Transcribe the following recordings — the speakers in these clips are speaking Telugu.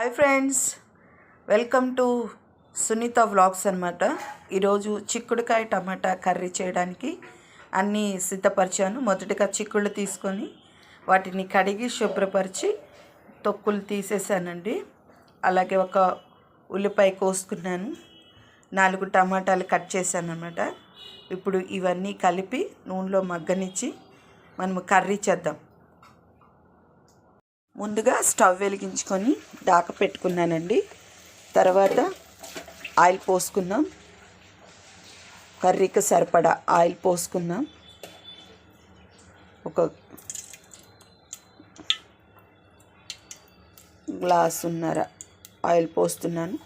Hi friends welcome to Sunitha vlogs అనమాట ఈరోజు చిక్కుడుకాయ టమాటా కర్రీ చేయడానికి అన్నీ సిద్ధపరిచాను. మొదటగా చిక్కుళ్ళు తీసుకొని వాటిని కడిగి శుభ్రపరిచి తొక్కులు తీసేసానండి. అలాగే ఒక ఉల్లిపాయ కోసుకున్నాను. నాలుగు టమాటాలు కట్ చేశాను అనమాట ఇప్పుడు ఇవన్నీ కలిపి నూనెలో మగ్గనిచ్చి మనము కర్రీ చేద్దాం. ముందుగా స్టవ్ వెలిగించుకొని దాక పెట్టుకున్నానండి. తర్వాత ఆయిల్ పోసుకుందాం. కర్రీకి సరిపడా ఆయిల్ పోసుకుందాం. ఒక గ్లాస్ ఉన్నర ఆయిల్ పోస్తున్నాను.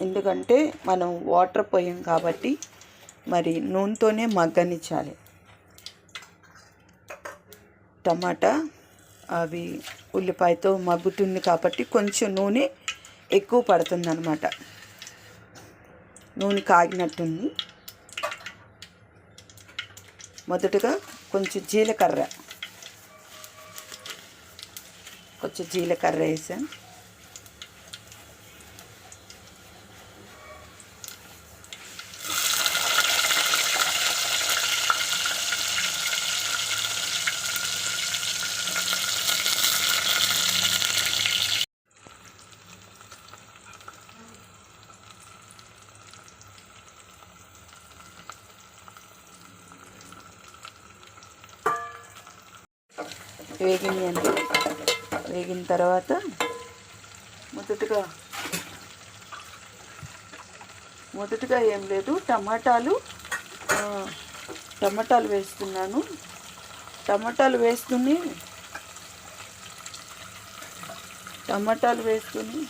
ఎందుకంటే మనం వాటర్ పోయాం కాబట్టి మరి నూనెతోనే మగ్గనిచ్చాలి. టమాటా అవి ఉల్లిపాయతో మగ్గుతుంది కాబట్టి కొంచెం నూనె ఎక్కువ పడుతుంది అనమాట నూనె కాగినట్టుంది. మొదటగా కొంచెం జీలకర్ర. కొంచెం జీలకర్ర వేసాను. వేగినాయండి వేగిన తర్వాత మొదటగా మొదటగా ఏం లేదు టమాటాలు టమాటాలు వేస్తున్నాను. టమాటాలు వేసుకుని టమాటాలు వేసుకుని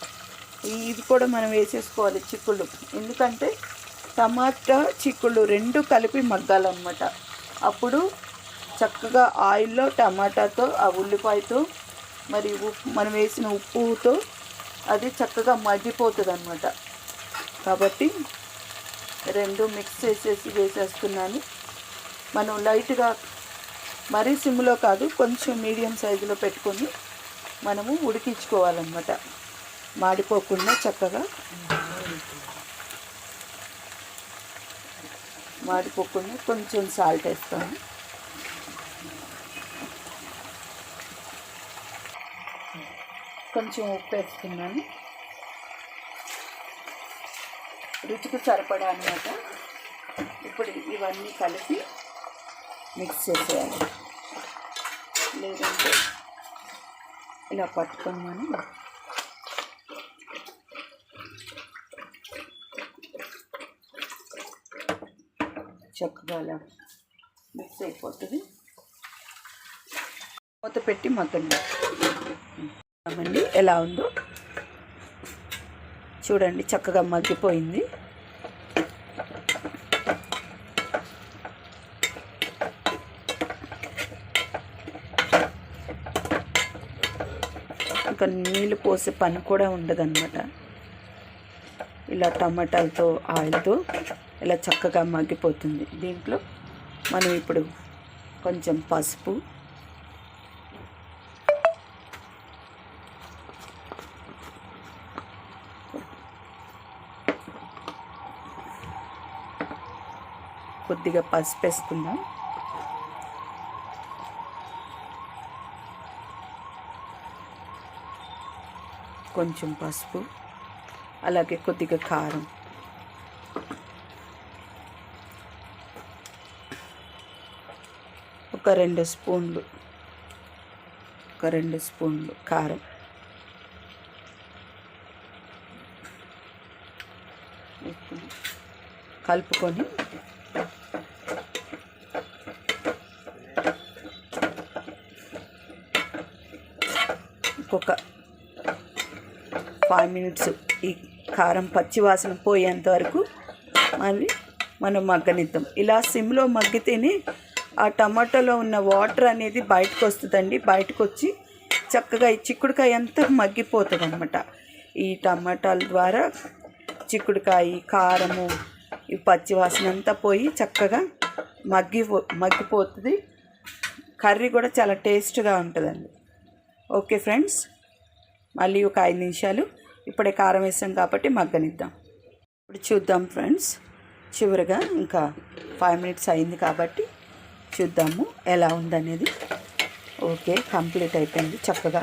ఇది కూడా మనం వేసేసుకోవాలి చిక్కుళ్ళు. ఎందుకంటే టమాటా చిక్కుళ్ళు రెండు కలిపి మగ్గాలన్నమాట. అప్పుడు చక్కగా ఆయిల్లో టమాటాతో ఆ ఉల్లిపాయతో మరి ఉప్పు మనం వేసిన ఉప్పుతో అది చక్కగా మగ్గిపోతుంది అనమాట కాబట్టి రెండు మిక్స్ చేసేసి వేసేస్తున్నాను. మనం లైట్గా మరీ సిమ్లో కాదు కొంచెం మీడియం సైజులో పెట్టుకొని మనము ఉడికించుకోవాలన్నమాట. మాడిపోకుండా చక్కగా మాడిపోకుండా కొంచెం సాల్ట్ వేస్తాను. కొంచెం ఉప్పు వేసుకున్నాను. రుచికి సరిపడా అనమాట ఇప్పుడు ఇవన్నీ కలిపి మిక్స్ చేసేయాలి. లేదంటే ఇలా పట్టుకొని మనం చక్కగా అలా మిక్స్ అయిపోతుంది. మూత పెట్టి మొత్తం చూద్దామండి ఎలా ఉందో చూడండి చక్కగా మగ్గిపోయింది. ఇంకా నీళ్ళు పోసే పని కూడా ఉండదన్నమాట. ఇలా టమాటాలతో ఆయిల్తో ఇలా చక్కగా మగ్గిపోతుంది. దీంట్లో మనం ఇప్పుడు కొంచెం పసుపు కొద్దిగా పసుపు వేసుకుందాం. కొంచెం పసుపు అలాగే కొద్దిగా కారం. ఒక రెండు స్పూన్లు ఒక రెండు స్పూన్లు కారం. కలుపుకొని ఇంకొక ఫైవ్ మినిట్స్ ఈ కారం పచ్చి వాసన పోయేంత వరకు మళ్ళీ మనం మగ్గనిద్దాం. ఇలా సిమ్లో మగ్గితేనే ఆ టమాటోలో ఉన్న వాటర్ అనేది బయటకు వస్తుందండి. బయటకు వచ్చి చక్కగా ఈ చిక్కుడుకాయ అంతా మగ్గిపోతుంది అనమాట ఈ టమాటాల ద్వారా చిక్కుడుకాయ కారము ఈ పచ్చి వాసన అంతా పోయి చక్కగా మగ్గి మగ్గిపోతుంది. కర్రీ కూడా చాలా టేస్ట్గా ఉంటుందండి. ఓకే ఫ్రెండ్స్ మళ్ళీ ఒక ఐదు నిమిషాలు ఇప్పుడే కారం వేసాం కాబట్టి మగ్గనిద్దాం. ఇప్పుడు చూద్దాం ఫ్రెండ్స్ చివరిగా ఇంకా ఫైవ్ మినిట్స్ అయింది కాబట్టి చూద్దాము ఎలా ఉందనేది. ఓకే కంప్లీట్ అయిపోయింది చక్కగా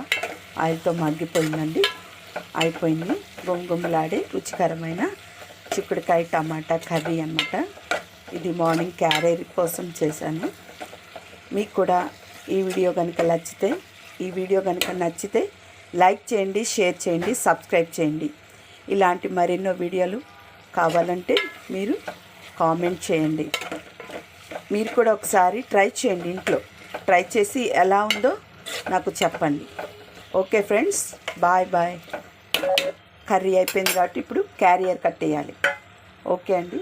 ఆయిల్తో మగ్గిపోయిందండి. అయిపోయింది గుమగుమలాడే రుచికరమైన చిక్కుడుకాయ టమాటా కర్రీ అన్నమాట. ఇది మార్నింగ్ క్యారీ కోసం చేశాను. మీకు కూడా ఈ వీడియో కనుక నచ్చితే ఈ వీడియో కనుక నచ్చితే లైక్ చేయండి షేర్ చేయండి సబ్స్క్రైబ్ చేయండి. ఇలాంటి మరెన్నో వీడియోలు కావాలంటే మీరు కామెంట్ చేయండి. మీరు కూడా ఒకసారి ట్రై చేయండి ఇంట్లో. ట్రై చేసి ఎలా ఉందో నాకు చెప్పండి. Okay friends bye bye. Curry అయిపోయింది కాబట్టి ఇప్పుడు క్యారియర్ కట్టేయాలి. ఓకే అండి.